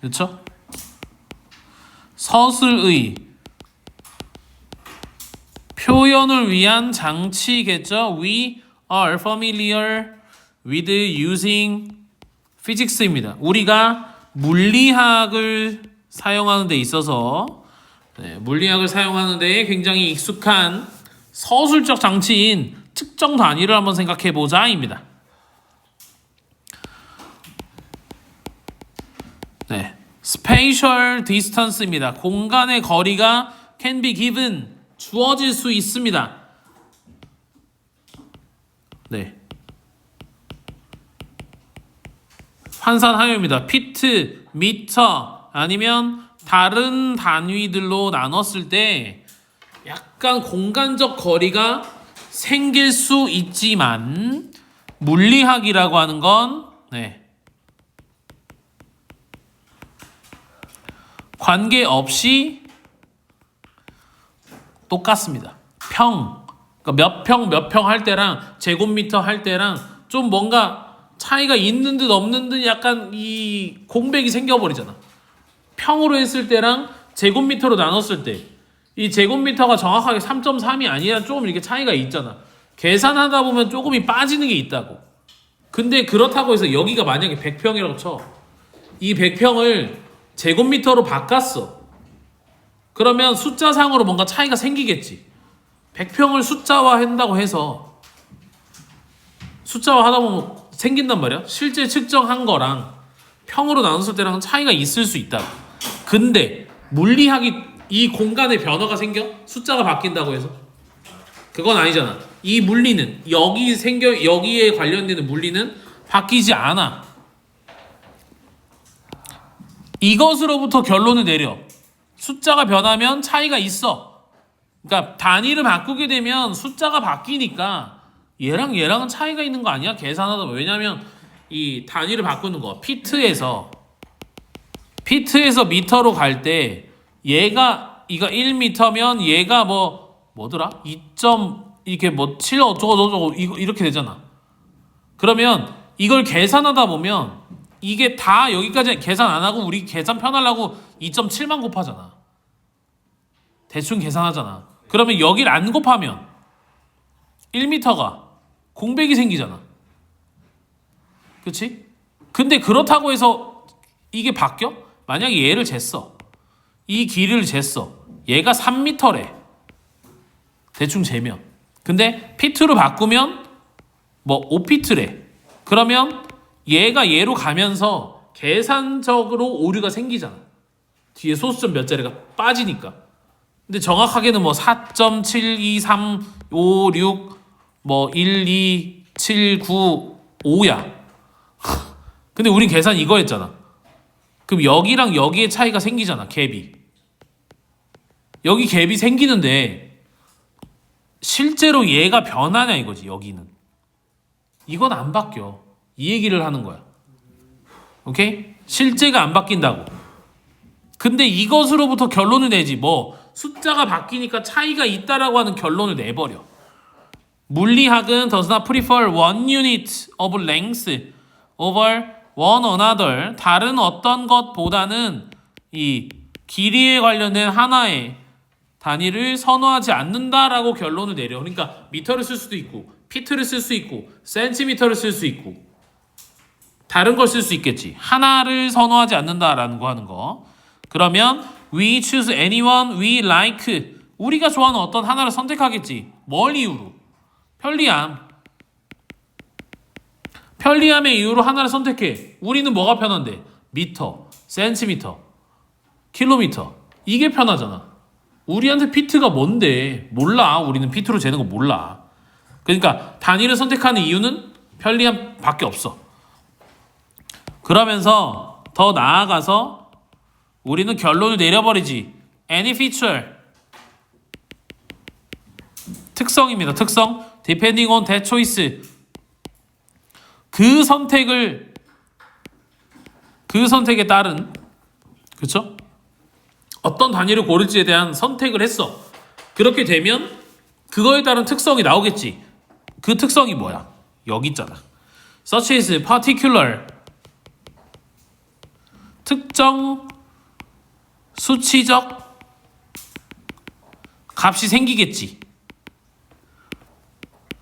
그렇죠? 서술의 표현을 위한 장치겠죠. We are familiar with using physics입니다. 우리가 물리학을 사용하는 데 있어서 네, 물리학을 사용하는 데 굉장히 익숙한 서술적 장치인 특정 단위를 한번 생각해 보자입니다. 네. Spatial distance입니다. 공간의 거리가 can be given 주어질 수 있습니다. 네. 환산하여입니다. 피트, 미터 아니면 다른 단위들로 나눴을 때 약간 공간적 거리가 생길 수 있지만 물리학이라고 하는 건 네. 관계없이 똑같습니다. 평, 그러니까 몇 평, 몇 평 할 때랑 제곱미터 할 때랑 좀 뭔가 차이가 있는 듯 없는 듯 약간 이 공백이 생겨버리잖아. 평으로 했을 때랑 제곱미터로 나눴을 때 이 제곱미터가 정확하게 3.3이 아니라 조금 이렇게 차이가 있잖아. 계산하다 보면 조금이 빠지는 게 있다고. 근데 그렇다고 해서 여기가 만약에 100평이라고 쳐. 이 100평을 제곱미터로 바꿨어. 그러면 숫자상으로 뭔가 차이가 생기겠지. 100평을 숫자화 한다고 해서 숫자화 하다 보면 생긴단 말이야. 실제 측정한 거랑 평으로 나눴을 때랑 차이가 있을 수 있다. 근데 물리학이 이 공간의 변화가 생겨? 숫자가 바뀐다고 해서? 그건 아니잖아. 이 물리는 여기 생겨 여기에 관련되는 물리는 바뀌지 않아. 이것으로부터 결론을 내려. 숫자가 변하면 차이가 있어. 그러니까 단위를 바꾸게 되면 숫자가 바뀌니까 얘랑 얘랑은 차이가 있는 거 아니야? 계산하다 보면. 왜냐면 이 단위를 바꾸는 거 피트에서 피트에서 미터로 갈 때 얘가 이거 1미터면 얘가 뭐 뭐더라? 2. 이렇게 뭐 7 어쩌고 저쩌고 이거 이렇게 되잖아. 그러면 이걸 계산하다 보면 이게 다 여기까지 계산 안 하고 우리 계산 편하려고 2.7만 곱하잖아. 대충 계산하잖아. 그러면 여기를 안 곱하면 1m가 공백이 생기잖아. 그렇지? 근데 그렇다고 해서 이게 바뀌어? 만약에 얘를 쟀어. 이 길이를 쟀어. 얘가 3m래. 대충 재면. 근데 피트로 바꾸면 뭐 5피트래. 그러면 얘가 얘로 가면서 계산적으로 오류가 생기잖아. 뒤에 소수점 몇 자리가 빠지니까. 근데 정확하게는 뭐 4.72356 뭐 1, 2, 7, 9, 5야. 근데 우린 계산 이거 했잖아. 그럼 여기랑 여기의 차이가 생기잖아. 갭이. 여기 갭이 생기는데 실제로 얘가 변하냐 이거지. 여기는. 이건 안 바뀌어. 이 얘기를 하는 거야. 오케이? 실제가 안 바뀐다고. 근데 이것으로부터 결론을 내지. 뭐 숫자가 바뀌니까 차이가 있다라고 하는 결론을 내버려. 물리학은 does not prefer one unit of length over one another. 다른 어떤 것보다는 이 길이에 관련된 하나의 단위를 선호하지 않는다라고 결론을 내려. 그러니까 미터를 쓸 수도 있고, 피트를 쓸 수 있고, 센티미터를 쓸 수 있고, 다른 걸 쓸 수 있겠지. 하나를 선호하지 않는다라는 거 하는 거. 그러면 we choose anyone we like. 우리가 좋아하는 어떤 하나를 선택하겠지. 뭘 이유로? 편리함. 편리함의 이유로 하나를 선택해. 우리는 뭐가 편한데? 미터, 센티미터, 킬로미터. 이게 편하잖아. 우리한테 피트가 뭔데? 몰라. 우리는 피트로 재는 거 몰라. 그러니까 단위를 선택하는 이유는 편리함밖에 없어. 그러면서 더 나아가서 우리는 결론을 내려버리지. Any feature. 특성입니다. 특성. Depending on that choice. 그 선택을 그 선택에 따른 그렇죠? 어떤 단위를 고를지에 대한 선택을 했어. 그렇게 되면 그거에 따른 특성이 나오겠지. 그 특성이 뭐야? 여기 있잖아. Such as particular 특정 수치적 값이 생기겠지.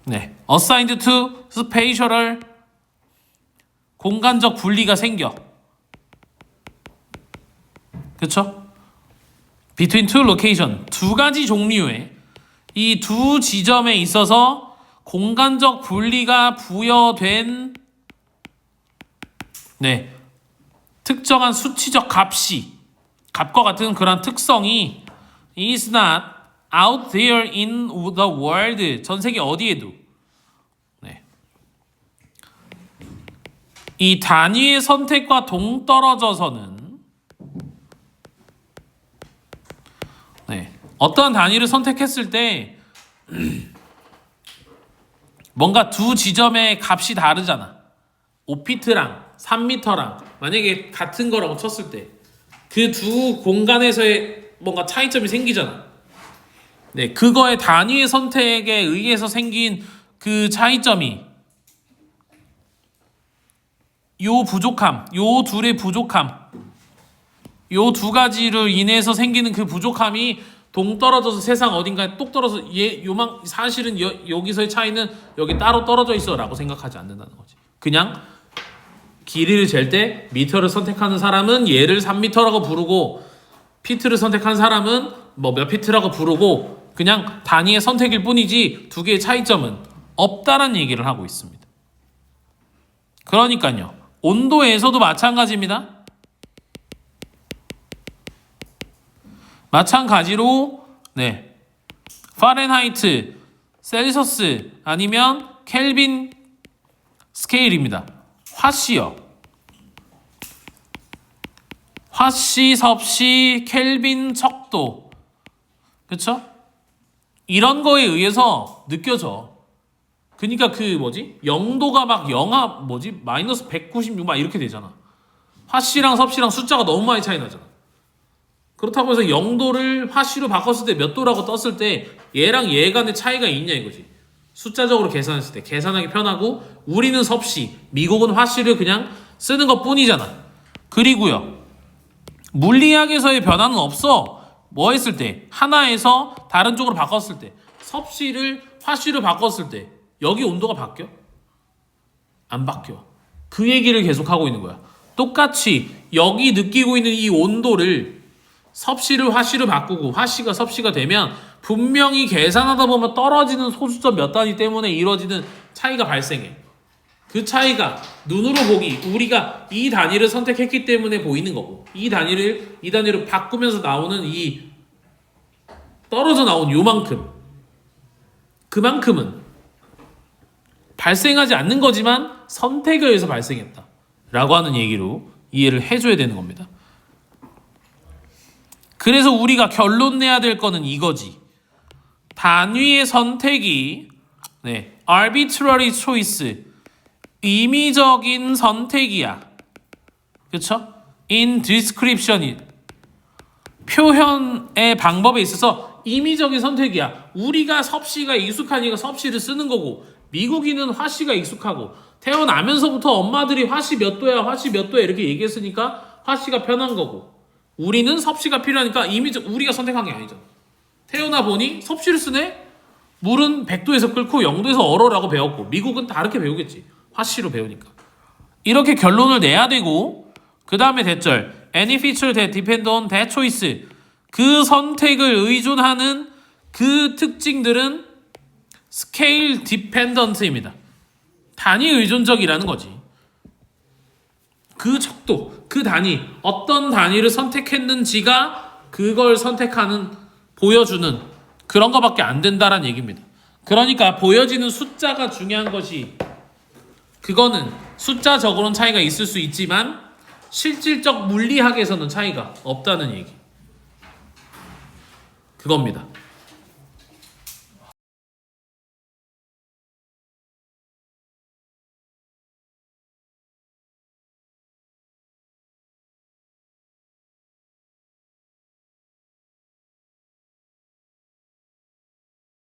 네. assigned to spatial 공간적 분리가 생겨. 그쵸? between two location 두 가지 종류의 이 두 지점에 있어서 공간적 분리가 부여된 네 특정한 수치적 값이 값과 같은 그런 특성이 is not out there in the world 전 세계 어디에도 네. 이 단위의 선택과 동떨어져서는 네. 어떤 단위를 선택했을 때 뭔가 두 지점의 값이 다르잖아. 5피트랑 3미터랑 만약에 같은 거라고 쳤을 때 그 두 공간에서의 뭔가 차이점이 생기잖아. 네, 그거의 단위의 선택에 의해서 생긴 그 차이점이 요 부족함, 요 둘의 부족함, 요 두 가지를 인해서 생기는 그 부족함이 동떨어져서 세상 어딘가에 똑 떨어져 얘 요만 사실은 여, 여기서의 차이는 여기 따로 떨어져 있어라고 생각하지 않는다는 거지. 그냥 길이를 잴 때 미터를 선택하는 사람은 얘를 3미터라고 부르고 피트를 선택한 사람은 뭐 몇 피트라고 부르고 그냥 단위의 선택일 뿐이지 두 개의 차이점은 없다는 얘기를 하고 있습니다. 그러니까요. 온도에서도 마찬가지입니다. 마찬가지로 네. 파렌하이트, 셀시어스 아니면 켈빈 스케일입니다. 화씨요. 화씨, 섭씨, 켈빈 척도. 그쵸? 이런 거에 의해서 느껴져. 그니까 그 뭐지? 영도가 막 영하 뭐지? 마이너스 196 막 이렇게 되잖아. 화씨랑 섭씨랑 숫자가 너무 많이 차이 나잖아. 그렇다고 해서 영도를 화씨로 바꿨을 때 몇 도라고 떴을 때 얘랑 얘 간의 차이가 있냐 이거지. 숫자적으로 계산했을 때 계산하기 편하고 우리는 섭씨, 미국은 화씨를 그냥 쓰는 것 뿐이잖아. 그리고요. 물리학에서의 변화는 없어. 뭐 했을 때 하나에서 다른 쪽으로 바꿨을 때 섭씨를 화씨로 바꿨을 때 여기 온도가 바뀌어? 안 바뀌어. 그 얘기를 계속 하고 있는 거야. 똑같이 여기 느끼고 있는 이 온도를 섭씨를 화씨로 바꾸고 화씨가 섭씨가 되면 분명히 계산하다 보면 떨어지는 소수점 몇 단위 때문에 이루어지는 차이가 발생해. 그 차이가 눈으로 보기 우리가 이 단위를 선택했기 때문에 보이는 거고 이 단위를 이 단위를 바꾸면서 나오는 이 떨어져 나온 요만큼 그만큼은 발생하지 않는 거지만 선택에 의해서 발생했다 라고 하는 얘기로 이해를 해줘야 되는 겁니다 그래서 우리가 결론 내야 될 거는 이거지 단위의 선택이 네, arbitrary choice 임의적인 선택이야. 그쵸? in description이 표현의 방법에 있어서 임의적인 선택이야. 우리가 섭씨가 익숙하니까 섭씨를 쓰는 거고 미국인은 화씨가 익숙하고 태어나면서부터 엄마들이 화씨 몇 도야 화씨 몇 도야 이렇게 얘기했으니까 화씨가 편한 거고 우리는 섭씨가 필요하니까 임의적 우리가 선택한 게 아니잖아. 태어나 보니 섭씨를 쓰네? 물은 100도에서 끓고 0도에서 얼어라고 배웠고 미국은 다르게 배우겠지. 화씨로 배우니까. 이렇게 결론을 내야 되고 그 다음에 대절 any feature that depend on that choice 그 선택을 의존하는 그 특징들은 scale dependent입니다. 단위 의존적이라는 거지. 그 척도, 그 단위, 어떤 단위를 선택했는지가 그걸 선택하는, 보여주는 그런 거밖에 안 된다라는 얘기입니다. 그러니까 보여지는 숫자가 중요한 것이 그거는 숫자적으로는 차이가 있을 수 있지만 실질적 물리학에서는 차이가 없다는 얘기. 그겁니다.